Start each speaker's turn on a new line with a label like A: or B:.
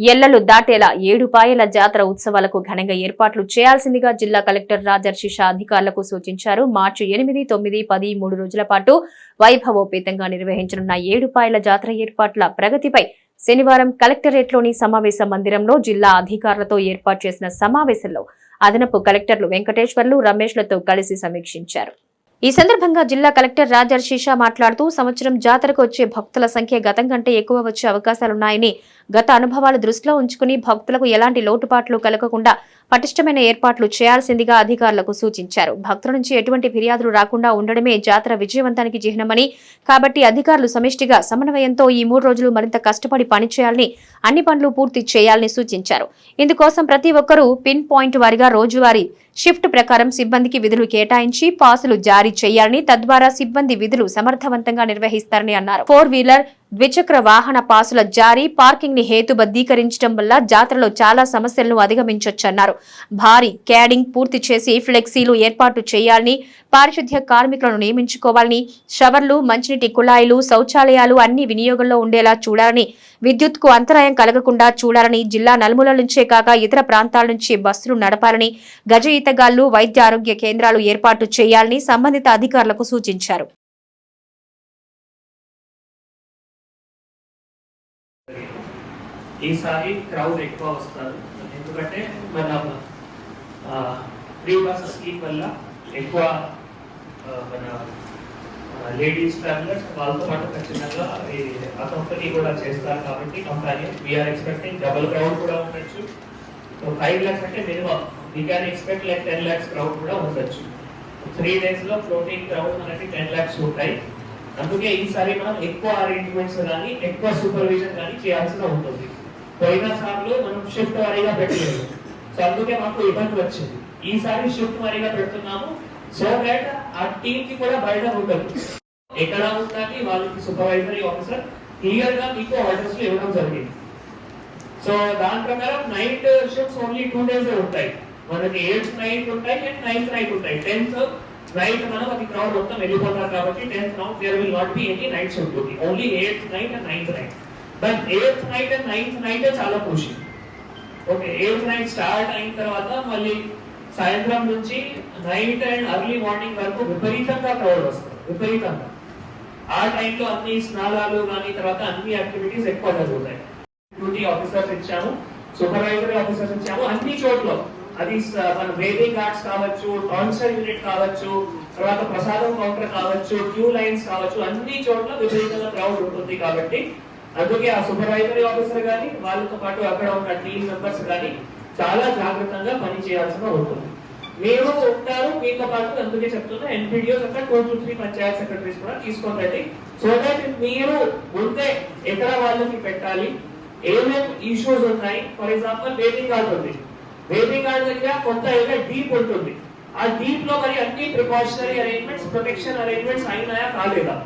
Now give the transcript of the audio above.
A: ఎల్లలు దాటేలా ఏడుపాయల జాతర ఉత్సవాలకు ఘనంగా ఏర్పాట్లు చేయాల్సిందిగా జిల్లా కలెక్టర్ రాజర్షి షా అధికారులకు సూచించారు. మార్చి ఎనిమిది తొమ్మిది పది మూడు రోజుల పాటు వైభవోపేతంగా నిర్వహించనున్న ఏడుపాయల జాతర ఏర్పాట్ల ప్రగతిపై శనివారం కలెక్టరేట్లోని సమావేశ మందిరంలో జిల్లా అధికారులతో ఏర్పాటు చేసిన సమావేశంలో అదనపు కలెక్టర్లు వెంకటేశ్వర్లు రమేష్లతో కలిసి సమీక్షించారు. ఈ సందర్భంగా జిల్లా కలెక్టర్ రాజర్ మాట్లాడుతూ సంవత్సరం జాతరకు వచ్చే భక్తుల సంఖ్య గతం కంటే ఎక్కువ వచ్చే అవకాశాలున్నాయని గత అనుభవాలు దృష్టిలో ఉంచుకుని భక్తులకు ఎలాంటి లోటుపాట్లు కలగకుండా పటిష్టమైన ఏర్పాట్లు చేయాల్సిందిగా అధికారులకు సూచించారు. భక్తుల నుంచి ఎటువంటి ఫిర్యాదులు రాకుండా ఉండడమే జాతర విజయవంతానికి చిహ్నమని కాబట్టి అధికారులు సమిష్టిగా సమన్వయంతో ఈ మూడు రోజులు మరింత కష్టపడి పనిచేయాలని అన్ని పనులు పూర్తి చేయాలని సూచించారు. ఇందుకోసం ప్రతి ఒక్కరూ పిన్ పాయింట్ వారిగా రోజువారీ షిఫ్ట్ ప్రకారం సిబ్బందికి విధులు కేటాయించి పాసులు జారీ చేయాలని తద్వారా సిబ్బంది విధులు సమర్థవంతంగా నిర్వహిస్తారని అన్నారు. ఫోర్ వీలర్ ద్విచక్ర వాహన పాసుల జారీ పార్కింగ్ని హేతుబద్ధీకరించడం వల్ల జాతరలో చాలా సమస్యలను అధిగమించొచ్చన్నారు. భారీ క్యాడింగ్ పూర్తి చేసి ఫ్లెక్సీలు ఏర్పాటు చేయాలని పారిశుద్ధ్య కార్మికులను నియమించుకోవాలని షవర్లు మంచినీటి కుళాయిలు శౌచాలయాలు అన్ని వినియోగంలో ఉండేలా చూడాలని విద్యుత్కు అంతరాయం కలగకుండా చూడాలని జిల్లా నలుమూల నుంచే కాక ఇతర ప్రాంతాల నుంచి బస్సులు నడపాలని గజ ఈతగాళ్ళు వైద్య ఆరోగ్య కేంద్రాలు ఏర్పాటు చేయాలని సంబంధిత అధికారులకు సూచించారు.
B: ఈసారి క్రౌడ్ ఎక్కువ వస్తారు ఎందుకంటే మన ఫ్రీ బస్ స్కీమ్ వల్ల ఎక్కువ మన లేడీస్ ట్రావెలర్స్ వాళ్ళతో పాటు ఖచ్చితంగా ఆ కంపెనీ కూడా చేస్తారు కాబట్టి company we are expecting double crowd కూడా ఉండొచ్చు. ఫైవ్ ల్యాక్స్ అంటే minimum we can expect like ten lakhs crowd కూడా ఉండొచ్చు. త్రీ డేస్లో ఫ్లోటింగ్ క్రౌడ్ మనకి టెన్ ల్యాక్స్ ఉంటాయి. అందుకే ఈసారి మనం ఎక్కువ అరేంజ్మెంట్స్ కానీ ఎక్కువ సూపర్విజన్ కానీ చేయాల్సిన ఉంటుంది. పోయిన సార్లు మనం షిఫ్ట్ వారీగా పెట్టలేదు. సో అందుకే మాకు ఇబ్బంది వచ్చింది. ఈసారి షిఫ్ట్ వారీగా పెడుతున్నాము. సో దట్ ఆ టీమ్కి కూడా బయట ఉండదు ఎక్కడ ఉండాలి? వాళ్ళకి సూపర్వైజరీ ఆఫీసర్ క్లియర్గా మీకు ఆర్డర్స్ ఇవ్వడం జరిగింది. సో దాని ప్రకారం night shifts only two days ఉంటాయి. మనకి ఎయిత్ నైట్ ఉంటాయి అండ్ నైన్త్ నైట్ ఉంటాయి. టెన్త్ నైట్ మనం అది క్రౌడ్ మొత్తం వెళ్ళిపోతారు కాబట్టి tenth night there will not be any night shift only eighth night and ninth night then eighth night and ninth night చాలా ఖుషి ఓకే ఎయిత్ నైట్ స్టార్ట్ అయిన తర్వాత మళ్ళీ సాయంత్రం నుంచి నైట్ అండ్ అర్లీ మార్నింగ్ వరకు విపరీతంగా క్రౌడ్ వస్తుంది విపరీతంగా. ఆ టైంలో అన్ని స్నానాలు కానీ తర్వాత అన్ని యాక్టివిటీస్ ఎక్కువ జరుగుతాయి. డ్యూటీ ఆఫీసర్స్ ఇచ్చాము సూపర్వైజరీ ఆఫీసర్స్ ఇచ్చాము అన్ని చోట్ల. అది మన వేదింగ్ గార్డ్స్ కావచ్చు ట్రాన్స్ఫర్ యూనిట్ కావచ్చు తర్వాత ప్రసాదం కౌంటర్ కావచ్చు క్యూ లైన్స్ కావచ్చు అన్ని చోట్ల విపరీతంగా క్రౌడ్ ఉంటుంది కాబట్టి అందుకే ఆ సూపర్వైజరీ ఆఫీసర్ కానీ వాళ్ళతో పాటు అక్కడ ఉన్న టీమ్ మెంబర్స్ కానీ చాలా జాగ్రత్తగా పని చేయాల్సిన ఉంటుంది. మీరు ఉంటారు మీతో పాటు అందుకే చెప్తున్నా ఎన్పిడిఓస్ అక్కడ two to three panchayat secretaries కూడా తీసుకొని రండి. సో దట్ మీరు ముందే ఎక్కడ వాళ్ళకి పెట్టాలి ఏమేమి ఇష్యూస్ ఉన్నాయి? ఫర్ ఎగ్జాంపుల్ వెయిటింగ్ కార్డ్ ఉంది. వెయిటింగ్ కార్డ్ దగ్గర కొంత ఏదైనా డీప్ ఉంటుంది. ఆ డీప్లో మరి అన్ని ప్రికాషనరీ అరేంజ్మెంట్స్ ప్రొటెక్షన్ అరేంజ్మెంట్స్ అయినాయా కాలేదా